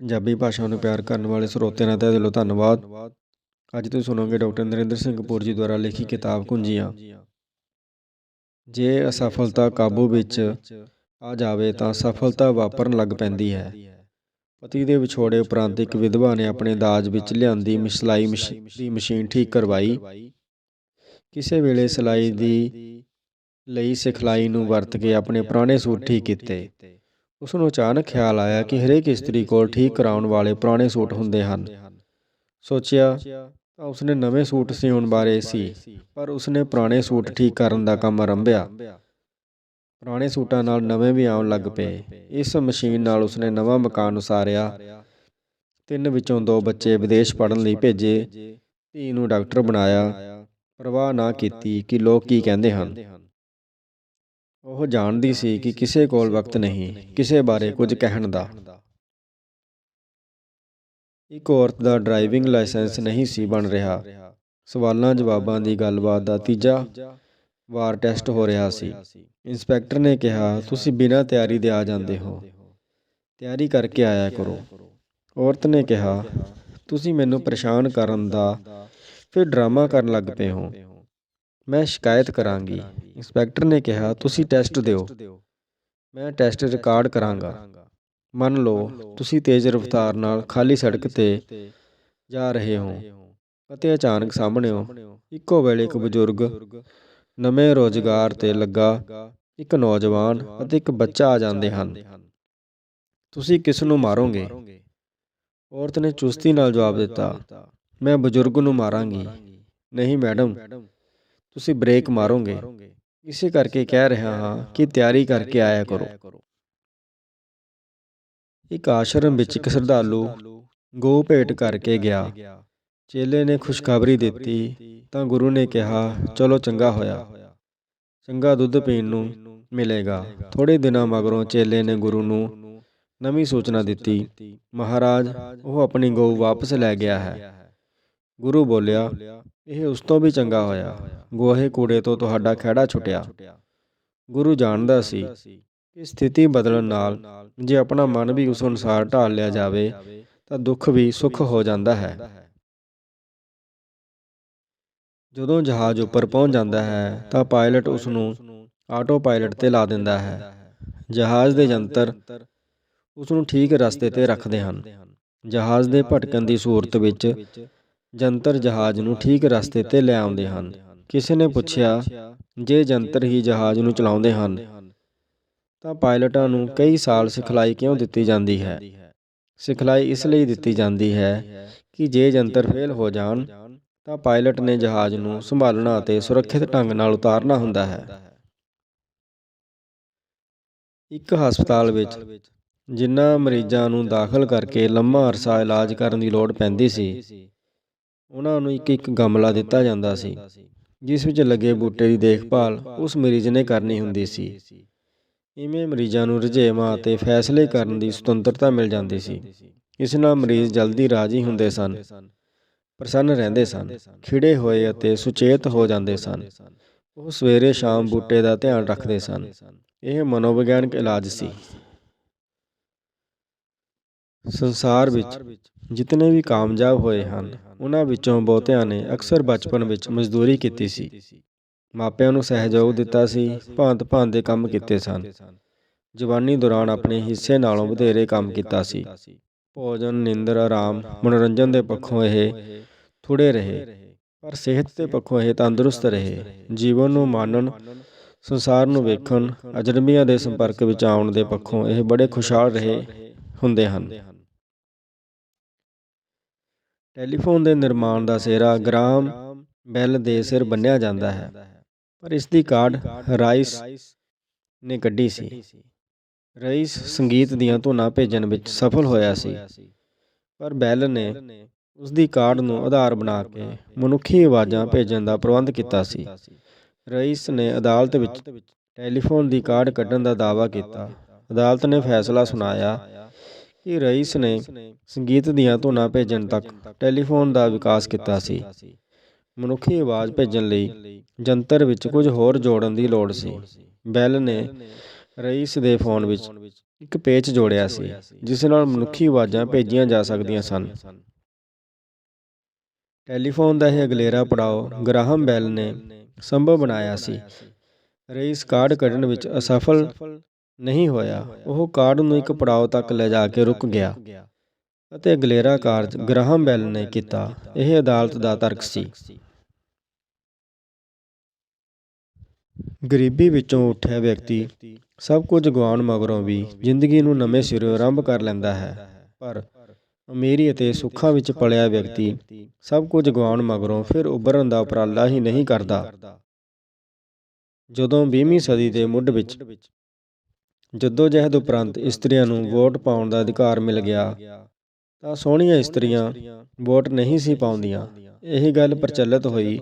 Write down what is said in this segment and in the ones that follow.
ਪੰਜਾਬੀ ਭਾਸ਼ਾ ਨੂੰ ਪਿਆਰ ਕਰਨ ਵਾਲੇ ਸਰੋਤਿਆਂ ਦਾ ਤਹਿ ਦਿਲੋਂ ਧੰਨਵਾਦ। ਅੱਜ ਤੁਸੀਂ ਸੁਣੋਗੇ ਡਾਕਟਰ ਨਰਿੰਦਰ ਸਿੰਘ ਕਪੂਰ ਜੀ ਦੁਆਰਾ ਲਿਖੀ ਕਿਤਾਬ ਕੁੰਜੀਆਂ। ਜੇ ਅਸਫਲਤਾ ਕਾਬੂ ਵਿੱਚ ਆ ਜਾਵੇ ਤਾਂ ਸਫਲਤਾ ਵਾਪਰਨ ਲੱਗ ਪੈਂਦੀ ਹੈ। ਪਤੀ ਦੇ ਵਿਛੋੜੇ ਉਪਰੰਤ ਇੱਕ ਵਿਧਵਾ ਨੇ ਆਪਣੇ ਦਾਜ ਵਿੱਚ ਲਿਆਂਦੀ ਸਿਲਾਈ ਮਸ਼ੀ- ਦੀ ਮਸ਼ੀਨ ਠੀਕ ਕਰਵਾਈ। ਕਿਸੇ ਵੇਲੇ ਸਿਲਾਈ ਦੀ ਲਈ ਸਿਖਲਾਈ ਨੂੰ ਵਰਤ ਕੇ ਆਪਣੇ ਪੁਰਾਣੇ ਸੂਟ ਠੀਕ ਕੀਤੇ। ਉਸ ਨੂੰ ਅਚਾਨਕ ਖਿਆਲ ਆਇਆ ਕਿ ਹਰੇਕ ਇਸਤਰੀ ਕੋਲ ਠੀਕ ਕਰਾਉਣ ਵਾਲੇ ਪੁਰਾਣੇ ਸੂਟ ਹੁੰਦੇ ਹਨ। ਸੋਚਿਆ ਤਾਂ ਉਸਨੇ ਨਵੇਂ ਸੂਟ ਸਿਉਣ ਬਾਰੇ ਸੀ, ਪਰ ਉਸਨੇ ਪੁਰਾਣੇ ਸੂਟ ਠੀਕ ਕਰਨ ਦਾ ਕੰਮ ਆਰੰਭਿਆ। ਪੁਰਾਣੇ ਸੂਟਾਂ ਨਾਲ ਨਵੇਂ ਵੀ ਆਉਣ ਲੱਗ ਪਏ। ਇਸ ਮਸ਼ੀਨ ਨਾਲ ਉਸਨੇ ਨਵਾਂ ਮਕਾਨ ਉਸਾਰਿਆ। ਤਿੰਨ ਵਿੱਚੋਂ ਦੋ ਬੱਚੇ ਵਿਦੇਸ਼ ਪੜ੍ਹਨ ਲਈ ਭੇਜੇ। ਧੀ ਨੂੰ ਡਾਕਟਰ ਬਣਾਇਆ। ਪਰਵਾਹ ਨਾ ਕੀਤੀ ਕਿ ਲੋਕ ਕੀ ਕਹਿੰਦੇ ਹਨ। ਉਹ ਜਾਣਦੀ ਸੀ ਕਿ ਕਿਸੇ ਕੋਲ ਵਕਤ ਨਹੀਂ, ਕਿਸੇ ਬਾਰੇ ਕੁਝ ਕਹਿਣ ਦਾ। ਇੱਕ ਔਰਤ ਦਾ ਡਰਾਈਵਿੰਗ ਲਾਇਸੈਂਸ ਨਹੀਂ ਸੀ ਬਣ ਰਿਹਾ। ਸਵਾਲਾਂ, ਜਵਾਬਾਂ ਦੀ ਗੱਲਬਾਤ ਦਾ ਤੀਜਾ ਵਾਰ ਟੈਸਟ ਹੋ ਰਿਹਾ ਸੀ। ਇੰਸਪੈਕਟਰ ਨੇ ਕਿਹਾ, ਤੁਸੀਂ ਬਿਨਾਂ ਤਿਆਰੀ ਦੇ ਆ ਜਾਂਦੇ ਹੋ। ਤਿਆਰੀ ਕਰਕੇ ਆਇਆ ਕਰੋ। ਔਰਤ ਨੇ ਕਿਹਾ, ਤੁਸੀਂ ਮੈਨੂੰ ਪਰੇਸ਼ਾਨ ਕਰਨ ਦਾ ਫਿਰ ਡਰਾਮਾ ਕਰਨ ਲੱਗ ਪਏ ਹੋ। ਮੈਂ ਸ਼ਿਕਾਇਤ ਕਰਾਂਗੀ। ਇੰਸਪੈਕਟਰ ਨੇ ਕਿਹਾ, ਤੁਸੀਂ ਟੈਸਟ ਦਿਓ। ਮੈਂ ਟੈਸਟ ਰਿਕਾਰਡ ਕਰਾਂਗਾ। ਮੰਨ ਲਓ, ਤੁਸੀਂ ਤੇਜ਼ ਰਫ਼ਤਾਰ ਨਾਲ ਖਾਲੀ ਸੜਕ ਤੇ ਜਾ ਰਹੇ ਹੋ ਅਤੇ ਅਚਾਨਕ ਸਾਹਮਣੇੋਂ ਇੱਕੋ ਵੇਲੇ ਇੱਕ ਬਜ਼ੁਰਗ ਨਵੇਂ ਰੋਜ਼ਗਾਰ ਤੇ ਲੱਗਾ, ਇੱਕ ਨੌਜਵਾਨ ਅਤੇ ਇੱਕ ਬੱਚਾ ਆ ਜਾਂਦੇ ਹਨ। ਤੁਸੀਂ ਕਿਸ ਨੂੰ ਮਾਰੋਗੇ? ਔਰਤ ਨੇ ਚੁਸਤੀ ਨਾਲ ਜਵਾਬ ਦਿੱਤਾ, ਮੈਂ ਬਜ਼ੁਰਗ ਨੂੰ ਮਾਰਾਂਗੀ। ਨਹੀਂ, ਮੈਡਮ ਤੁਸੀਂ ਬ੍ਰੇਕ ਮਾਰੋਗੇ। ਇਸੇ ਕਰਕੇ ਕਹਿ ਰਿਹਾ ਹਾਂ ਕਿ ਤਿਆਰੀ ਕਰਕੇ ਆਇਆ ਕਰੋ। ਇੱਕ ਆਸ਼ਰਮ ਵਿੱਚ ਇੱਕ ਸ਼ਰਧਾਲੂ ਗੋ ਭੇਟ ਕਰਕੇ ਗਿਆ। ਚੇਲੇ ਨੇ ਖੁਸ਼ਖਬਰੀ ਦਿੱਤੀ। ਤਾਂ ਗੁਰੂ ਨੇ ਕਿਹਾ ਚਲੋ ਚੰਗਾ ਹੋਇਆ। ਚੰਗਾ ਦੁੱਧ ਪੀਣ ਨੂੰ ਮਿਲੇਗਾ। ਥੋੜੇ ਦਿਨਾਂ ਮਗਰੋਂ ਚੇਲੇ ਨੇ ਗੁਰੂ ਨੂੰ ਨਵੀਂ ਸੂਚਨਾ ਦਿੱਤੀ। ਮਹਾਰਾਜ ਉਹ ਆਪਣੀ ਗਊ ਵਾਪਸ ਲੈ ਗਿਆ ਹੈ। ਗੁਰੂ ਬੋਲਿਆ, ਇਹ ਉਸ ਤੋਂ ਵੀ ਚੰਗਾ ਹੋਇਆ। ਗੋਹੇ ਕੂੜੇ ਤੋਂ ਤੁਹਾਡਾ ਖਹਿੜਾ ਛੁੱਟਿਆ। ਗੁਰੂ ਜਾਣਦਾ ਸੀ ਕਿ ਸਥਿਤੀ ਬਦਲਣ ਨਾਲ ਜੇ ਆਪਣਾ ਮਨ ਵੀ ਉਸ ਅਨੁਸਾਰ ਢਾਲ ਲਿਆ ਜਾਵੇ, ਤਾਂ ਦੁੱਖ ਵੀ ਸੁੱਖ ਹੋ ਜਾਂਦਾ ਹੈ। ਜਦੋਂ ਜਹਾਜ਼ ਉੱਪਰ ਪਹੁੰਚ ਜਾਂਦਾ ਹੈ, ਤਾਂ ਪਾਇਲਟ ਉਸ ਨੂੰ ਆਟੋ ਪਾਇਲਟ ਤੇ ਲਾ ਦਿੰਦਾ ਹੈ। ਜਹਾਜ਼ ਦੇ ਯੰਤਰ ਉਸ ਨੂੰ ਠੀਕ ਰਸਤੇ ਤੇ ਰੱਖਦੇ ਹਨ। ਜਹਾਜ਼ ਦੇ ਭਟਕਣ ਦੀ ਸੂਰਤ ਵਿੱਚ ਜੰਤਰ ਜਹਾਜ਼ ਨੂੰ ਠੀਕ ਰਸਤੇ ਤੇ ਲੈ ਆਉਂਦੇ ਹਨ। ਕਿਸੇ ਨੇ ਪੁੱਛਿਆ, ਜੇ ਜੰਤਰ ਹੀ ਜਹਾਜ਼ ਨੂੰ ਚਲਾਉਂਦੇ ਹਨ, ਤਾਂ ਪਾਇਲਟਾਂ ਨੂੰ ਕਈ ਸਾਲ ਸਿਖਲਾਈ ਕਿਉਂ ਦਿੱਤੀ ਜਾਂਦੀ ਹੈ? ਸਿਖਲਾਈ ਇਸ ਲਈ ਦਿੱਤੀ ਜਾਂਦੀ ਹੈ ਕਿ ਜੇ ਜੰਤਰ ਫੇਲ ਹੋ ਜਾਣ, ਤਾਂ ਪਾਇਲਟ ਨੇ ਜਹਾਜ਼ ਨੂੰ ਸੰਭਾਲਣਾ ਅਤੇ ਸੁਰੱਖਿਅਤ ਢੰਗ ਨਾਲ ਉਤਾਰਨਾ ਹੁੰਦਾ ਹੈ। ਇੱਕ ਹਸਪਤਾਲ ਵਿੱਚ ਜਿਨ੍ਹਾਂ ਮਰੀਜ਼ਾਂ ਨੂੰ ਦਾਖਲ ਕਰਕੇ ਲੰਮਾ ਅਰਸਾ ਇਲਾਜ ਕਰਨ ਦੀ ਲੋੜ ਪੈਂਦੀ ਸੀ ਉਹਨਾਂ ਨੂੰ ਇੱਕ ਇੱਕ ਗਮਲਾ ਦਿੱਤਾ ਜਾਂਦਾ ਸੀ, ਜਿਸ ਵਿੱਚ ਲੱਗੇ ਬੂਟੇ ਦੀ ਦੇਖਭਾਲ ਉਸ ਮਰੀਜ਼ ਨੇ ਕਰਨੀ ਹੁੰਦੀ ਸੀ। ਇਵੇਂ ਮਰੀਜ਼ਾਂ ਨੂੰ ਰੁਝੇਵਾਂ ਅਤੇ ਫੈਸਲੇ ਕਰਨ ਦੀ ਸੁਤੰਤਰਤਾ ਮਿਲ ਜਾਂਦੀ ਸੀ। ਇਸ ਨਾਲ ਮਰੀਜ਼ ਜਲਦੀ ਰਾਜੀ ਹੁੰਦੇ ਸਨ, ਪ੍ਰਸੰਨ ਰਹਿੰਦੇ ਸਨ, ਖਿੜੇ ਹੋਏ ਅਤੇ ਸੁਚੇਤ ਹੋ ਜਾਂਦੇ ਸਨ। ਉਹ ਸਵੇਰੇ ਸ਼ਾਮ ਬੂਟੇ ਦਾ ਧਿਆਨ ਰੱਖਦੇ ਸਨ। ਇਹ ਮਨੋਵਿਗਿਆਨਕ ਇਲਾਜ ਸੀ। ਸੰਸਾਰ ਵਿੱਚ ਜਿਤਨੇ ਵੀ ਕਾਮਯਾਬ ਹੋਏ ਹਨ, ਉਹਨਾਂ ਵਿੱਚੋਂ ਬਹੁਤਿਆਂ ਨੇ ਅਕਸਰ ਬਚਪਨ ਵਿੱਚ ਮਜ਼ਦੂਰੀ ਕੀਤੀ ਸੀ। ਮਾਪਿਆਂ ਨੂੰ ਸਹਿਯੋਗ ਦਿੱਤਾ ਸੀ ਭਾਂਤ-ਭਾਂਤ ਦੇ ਕੰਮ ਕੀਤੇ ਸਨ। ਜਵਾਨੀ ਦੌਰਾਨ ਆਪਣੇ ਹਿੱਸੇ ਨਾਲੋਂ ਵਧੇਰੇ ਕੰਮ ਕੀਤਾ ਸੀ। ਭੋਜਨ, ਨਿੰਦਰ, ਆਰਾਮ, ਮਨੋਰੰਜਨ ਦੇ ਪੱਖੋਂ ਇਹ ਥੋੜੇ ਰਹੇ, ਪਰ ਸਿਹਤ ਦੇ ਪੱਖੋਂ ਇਹ ਤੰਦਰੁਸਤ ਰਹੇ। ਜੀਵਨ ਨੂੰ ਮਾਣਨ ਸੰਸਾਰ ਨੂੰ ਵੇਖਣ, ਅਜਨਬੀਆਂ ਦੇ ਸੰਪਰਕ ਵਿੱਚ ਆਉਣ ਦੇ ਪੱਖੋਂ ਇਹ ਬੜੇ ਖੁਸ਼ਹਾਲ ਰਹੇ ਹੁੰਦੇ ਹਨ। ਟੈਲੀਫੋਨ ਦੇ ਨਿਰਮਾਣ ਦਾ ਸਿਹਰਾ ਗ੍ਰਾਮ ਬੈਲ ਦੇ ਸਿਰ ਬੰਨਿਆ ਜਾਂਦਾ ਹੈ। ਪਰ ਇਸ ਦੀ ਕਾਢ ਰਾਈਸ ਨੇ ਕੱਢੀ ਸੀ। ਰਈਸ ਸੰਗੀਤ ਦੀਆਂ ਧੁਨਾਂ ਭੇਜਣ ਵਿੱਚ ਸਫਲ ਹੋਇਆ ਸੀ। ਪਰ ਬੈਲ ਨੇ ਉਸ ਦੀ ਕਾਢ ਨੂੰ ਆਧਾਰ ਬਣਾ ਕੇ ਮਨੁੱਖੀ ਆਵਾਜ਼ਾਂ ਭੇਜਣ ਦਾ ਪ੍ਰਬੰਧ ਕੀਤਾ ਸੀ। ਰਈਸ ਨੇ ਅਦਾਲਤ ਵਿੱਚ ਟੈਲੀਫੋਨ ਦੀ ਕਾਢ ਕੱਢਣ ਦਾ ਦਾਅਵਾ ਕੀਤਾ। ਅਦਾਲਤ ਨੇ ਫੈਸਲਾ ਸੁਣਾਇਆ ਕਿ ਰਈਸ ਨੇ ਸੰਗੀਤ ਦੀਆਂ ਧੁਨਾਂ ਭੇਜਣ ਤੱਕ ਟੈਲੀਫੋਨ ਦਾ ਵਿਕਾਸ ਕੀਤਾ ਸੀ। ਮਨੁੱਖੀ ਆਵਾਜ਼ ਭੇਜਣ ਲਈ ਜੰਤਰ ਵਿੱਚ ਕੁਝ ਹੋਰ ਜੋੜਨ ਦੀ ਲੋੜ ਸੀ। ਬੈਲ ਨੇ ਰਈਸ ਦੇ ਫੋਨ ਵਿੱਚ ਇੱਕ ਪੇਚ ਜੋੜਿਆ ਸੀ, ਜਿਸ ਨਾਲ ਮਨੁੱਖੀ ਆਵਾਜ਼ਾਂ ਭੇਜੀਆਂ ਜਾ ਸਕਦੀਆਂ ਸਨ। ਟੈਲੀਫੋਨ ਦਾ ਇਹ ਅਗਲੇਰਾ ਪੜਾਅ ਗ੍ਰਾਹਮ ਬੈਲ ਨੇ ਸੰਭਵ ਬਣਾਇਆ ਸੀ। ਰਈਸ ਕਾਰਡ ਕੱਢਣ ਵਿੱਚ ਅਸਫਲ ਨਹੀਂ ਹੋਇਆ। ਉਹ ਕਾਰਡ ਨੂੰ ਇੱਕ ਪੜਾਅ ਤੱਕ ਲੈ ਜਾ ਕੇ ਰੁਕ ਗਿਆ ਅਤੇ ਅਗਲੇਰਾ ਕਾਰਜ ਗ੍ਰਾਹਮ ਬੈਲ ਨੇ ਕੀਤਾ। ਇਹ ਅਦਾਲਤ ਦਾ ਤਰਕ ਸੀ। ਗਰੀਬੀ ਵਿੱਚੋਂ ਉੱਠਿਆ ਵਿਅਕਤੀ ਸਭ ਕੁਝ ਗਵਾਉਣ ਮਗਰੋਂ ਵੀ ਜ਼ਿੰਦਗੀ ਨੂੰ ਨਵੇਂ ਸਿਰੋਂ ਆਰੰਭ ਕਰ ਲੈਂਦਾ ਹੈ। ਪਰ ਅਮੀਰੀ ਅਤੇ ਸੁੱਖਾਂ ਵਿੱਚ ਪਲਿਆ ਵਿਅਕਤੀ ਸਭ ਕੁਝ ਗਵਾਉਣ ਮਗਰੋਂ ਫਿਰ ਉੱਭਰਨ ਦਾ ਉਪਰਾਲਾ ਹੀ ਨਹੀਂ ਕਰਦਾ। ਜਦੋਂ 20ਵੀਂ ਸਦੀ ਦੇ ਮੁੱਢ ਵਿੱਚ ਜੱਦੋ ਜਹਿਦ ਉਪਰੰਤ ਇਸਤਰੀਆਂ ਨੂੰ ਵੋਟ ਪਾਉਣ ਦਾ ਅਧਿਕਾਰ ਮਿਲ ਗਿਆ, ਤਾਂ ਸੋਹਣੀਆਂ ਇਸਤਰੀਆਂ ਵੋਟ ਨਹੀਂ ਸੀ ਪਾਉਂਦੀਆਂ। ਇਹ ਗੱਲ ਪ੍ਰਚਲਿਤ ਹੋਈ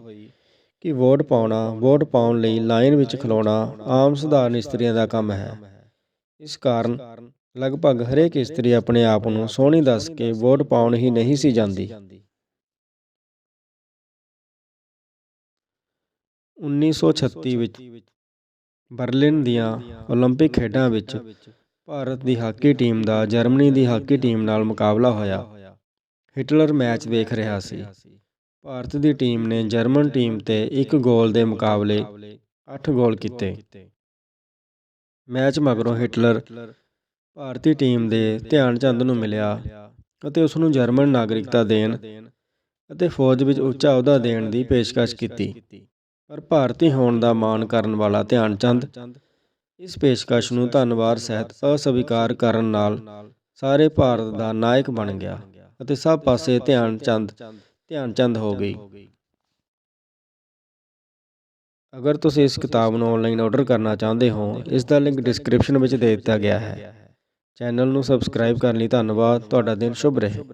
ਕਿ ਵੋਟ ਪਾਉਣਾ, ਵੋਟ ਪਾਉਣ ਲਈ ਲਾਈਨ ਵਿੱਚ ਖਲੋਣਾ ਆਮ ਸਧਾਰਨ ਇਸਤਰੀਆਂ ਦਾ ਕੰਮ ਹੈ। ਇਸ ਕਾਰਨ ਲਗਭਗ ਹਰੇਕ ਇਸਤਰੀ ਆਪਣੇ ਆਪ ਨੂੰ ਸੋਹਣੀ ਦੱਸ ਕੇ ਵੋਟ ਪਾਉਣ ਹੀ ਨਹੀਂ ਸੀ ਜਾਂਦੀ। 1936 ਵਿੱਚ ਬਰਲਿਨ ਦੀਆਂ ਓਲੰਪਿਕ ਖੇਡਾਂ ਵਿੱਚ ਭਾਰਤ ਦੀ ਹਾਕੀ ਟੀਮ ਦਾ, ਜਰਮਨੀ ਦੀ ਹਾਕੀ ਟੀਮ ਨਾਲ ਮੁਕਾਬਲਾ ਹੋਇਆ। ਹਿਟਲਰ ਮੈਚ ਵੇਖ ਰਿਹਾ ਸੀ। ਭਾਰਤ ਦੀ ਟੀਮ ਨੇ ਜਰਮਨ ਟੀਮ ਤੇ ਇੱਕ ਗੋਲ ਦੇ ਮੁਕਾਬਲੇ 8 ਗੋਲ ਕੀਤੇ। ਮੈਚ ਮਗਰੋਂ ਹਿਟਲਰ ਭਾਰਤੀ ਟੀਮ ਦੇ ਧਿਆਨ ਚੰਦ ਨੂੰ ਮਿਲਿਆ ਅਤੇ ਉਸ ਨੂੰ ਜਰਮਨ ਨਾਗਰਿਕਤਾ ਦੇਣ ਅਤੇ ਫੌਜ ਵਿੱਚ ਉੱਚਾ ਅਹੁਦਾ ਦੇਣ ਦੀ ਪੇਸ਼ਕਸ਼ ਕੀਤੀ। ਪਰ ਭਾਰਤੀ ਹੋਣ ਦਾ ਮਾਣ ਕਰਨ ਵਾਲਾ ਧਿਆਨ ਚੰਦ ਇਸ ਪੇਸ਼ਕਸ਼ ਨੂੰ ਧੰਨਵਾਦ ਸਹਿਤ ਅਸਵੀਕਾਰ ਕਰਨ ਨਾਲ ਸਾਰੇ ਭਾਰਤ ਦਾ ਨਾਇਕ ਬਣ ਗਿਆ ਅਤੇ ਸਭ ਪਾਸੇ ਧਿਆਨ ਚੰਦ ਧਿਆਨ ਚੰਦ ਹੋ ਗਈ। ਅਗਰ ਤੁਸੀਂ ਇਸ ਕਿਤਾਬ ਨੂੰ ਆਨਲਾਈਨ ਆਰਡਰ ਕਰਨਾ ਚਾਹੁੰਦੇ ਹੋ, ਇਸ ਦਾ ਲਿੰਕ ਡਿਸਕ੍ਰਿਪਸ਼ਨ ਵਿੱਚ ਦੇ ਦਿੱਤਾ ਗਿਆ ਹੈ। ਚੈਨਲ ਨੂੰ ਸਬਸਕ੍ਰਾਈਬ ਕਰਨ ਲਈ ਧੰਨਵਾਦ, ਤੁਹਾਡਾ ਦਿਨ ਸ਼ੁਭ ਰਹੇ।